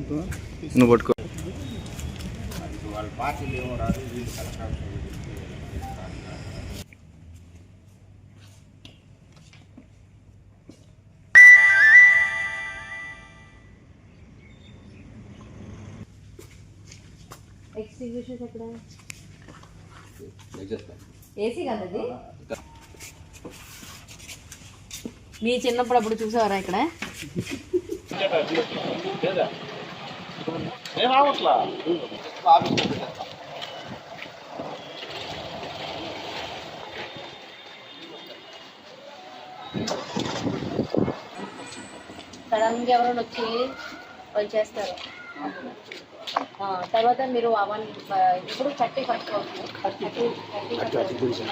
నువ్వు పట్టుకో. ఎక్స్టింగ్విషర్స్ ఎక్కడ? ఏసీ కదా అది. మీ చిన్నప్పుడు అప్పుడు చూసావరా ఇక్కడ? సడన్గా ఎవరైనా వచ్చి వాళ్ళు చేస్తారు. ఆ, తర్వాత మీరు అవన్ ఇప్పుడు thirty first thirty thirty madam clean జరుగుతుంది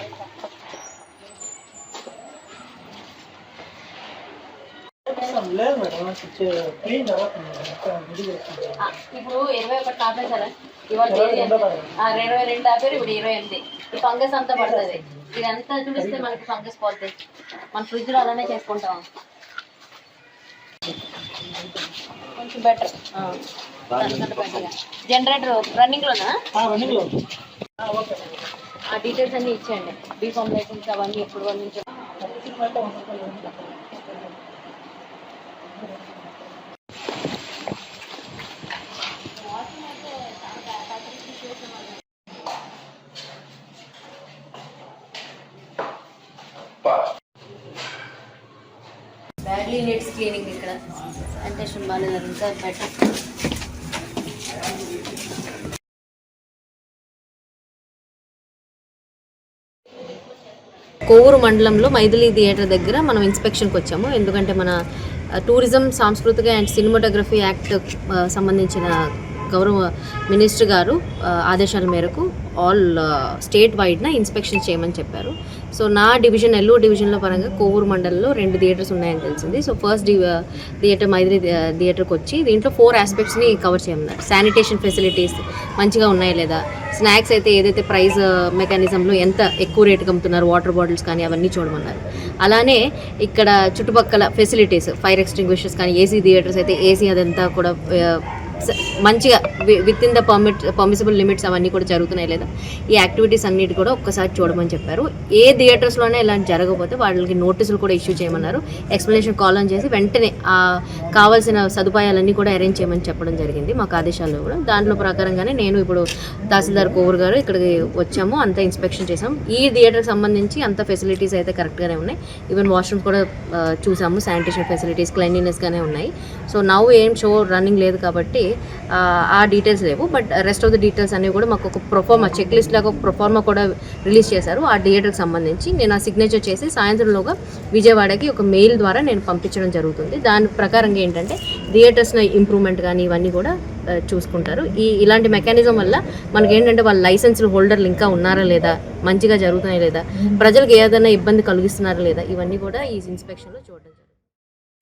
ఆ, ఇప్పుడు ఇరవై ఒకటి ఆపేసారా ఇవాళ తేదీ ఎంత? ఆ, ఇరవై రెండు ఆపారు ఇప్పుడు ఇరవై ఎనిమిది. ఈ ఫంగస్ అంతా పడుతుంది. ఇదంతా చూపిస్తే మనకి ఫంగస్ పోతుంది మన ఫ్రిడ్జ్లో అలానే చేసుకుంటాం. కొంచెం బెటర్ జనరేటర్ రన్నింగ్ లోనా? రన్నింగ్లో ఓకే. ఆ డీటెయిల్స్ అన్ని ఇచ్చేయండి. డిఫార్ములేషన్స్ అవన్నీ ఎప్పుడు నుంచి బ్యాడ్లీ క్లీనింగ్ ఇక్కడ. శానిటేషన్ బాగాలేదు ఇంకా బెటర్ కోవూరు మండలంలో మైథిలి థియేటర్ దగ్గర మనం ఇన్స్పెక్షన్కి వచ్చాము. ఎందుకంటే మన టూరిజం సాంస్కృతిక అండ్ సినిమాటోగ్రఫీ యాక్ట్ సంబంధించిన గౌరవ మినిస్టర్ గారు ఆదేశాల మేరకు ఆల్ స్టేట్ వైడ్న ఇన్స్పెక్షన్ చేయమని చెప్పారు. సో నా డివిజన్ ఎల్లో డివిజన్లో పరంగా కోవూరు మండలంలో రెండు థియేటర్స్ ఉన్నాయని తెలిసింది. సో ఫస్ట్ థియేటర్ మైత్రి థియేటర్కి వచ్చి దీంట్లో ఫోర్ ఆస్పెక్ట్స్ని కవర్ చేయమన్నారు. శానిటేషన్ ఫెసిలిటీస్ మంచిగా ఉన్నాయా లేదా? స్నాక్స్ అయితే ఏదైతే ప్రైస్ మెకానిజంలో ఎంత ఎక్కువ రేటుకి అమ్ముతున్నారు? వాటర్ బాటిల్స్ కానీ అవన్నీ చూడమన్నారు. అలానే ఇక్కడ చుట్టుపక్కల ఫెసిలిటీస్ ఫైర్ ఎక్స్టింగ్విషర్స్ కానీ ఏసీ థియేటర్స్ అయితే ఏసీ అదంతా కూడా మంచిగా within the permit permissible limits అవన్నీ కూడా జరుగుతున్నాయి లేదా? ఈ యాక్టివిటీస్ అన్నిటి కూడా ఒక్కసారి చూడమని చెప్పారు. ఏ థియేటర్స్లోనే ఇలాంటి జరగకపోతే వాళ్ళకి నోటీసులు కూడా ఇష్యూ చేయమన్నారు. ఎక్స్ప్లెనేషన్ కాల్ అని చేసి వెంటనే ఆ కావాల్సిన సదుపాయాలన్నీ కూడా అరేంజ్ చేయమని చెప్పడం జరిగింది. మాకు ఆదేశాల్లో కూడా. దాంట్లో ప్రకారంగానే నేను ఇప్పుడు తహసీల్దార్ కోవూర్ గారు ఇక్కడికి వచ్చాము. అంత ఇన్స్పెక్షన్ చేసాం ఈ థియేటర్కి సంబంధించి అంత ఫెసిలిటీస్ అయితే కరెక్ట్గానే ఉన్నాయి. ఈవెన్ వాష్రూమ్స్ కూడా చూసాము. శానిటేషన్ ఫెసిలిటీస్ క్లెన్లీనెస్గానే ఉన్నాయి. సో నవ్వు ఏం షో రన్నింగ్ లేదు కాబట్టి ఆ, డీటెయిల్స్ లేవు. But rest of the details అనేవి కూడా మాకు ఒక ప్రొఫార్మా చెక్ లిస్ట్ లాగా ఒక ప్రొఫార్మా కూడా రిలీజ్ చేశారు. ఆ థియేటర్కి సంబంధించి నేను ఆ సిగ్నేచర్ చేసి సాయంత్రంలోగా విజయవాడకి ఒక మెయిల్ ద్వారా నేను పంపించడం జరుగుతుంది. దాని ప్రకారంగా ఏంటంటే థియేటర్స్లో ఇంప్రూవ్మెంట్ కానీ ఇవన్నీ కూడా చూసుకుంటారు. ఈ ఇలాంటి మెకానిజం వల్ల మనకి ఏంటంటే వాళ్ళ లైసెన్స్ హోల్డర్లు ఇంకా ఉన్నారా లేదా మంచిగా జరుగుతున్నాయి లేదా ప్రజలకు ఏదైనా ఇబ్బంది కలిగిస్తున్నారా లేదా ఇవన్నీ కూడా ఈ ఇన్స్పెక్షన్లో చూడడం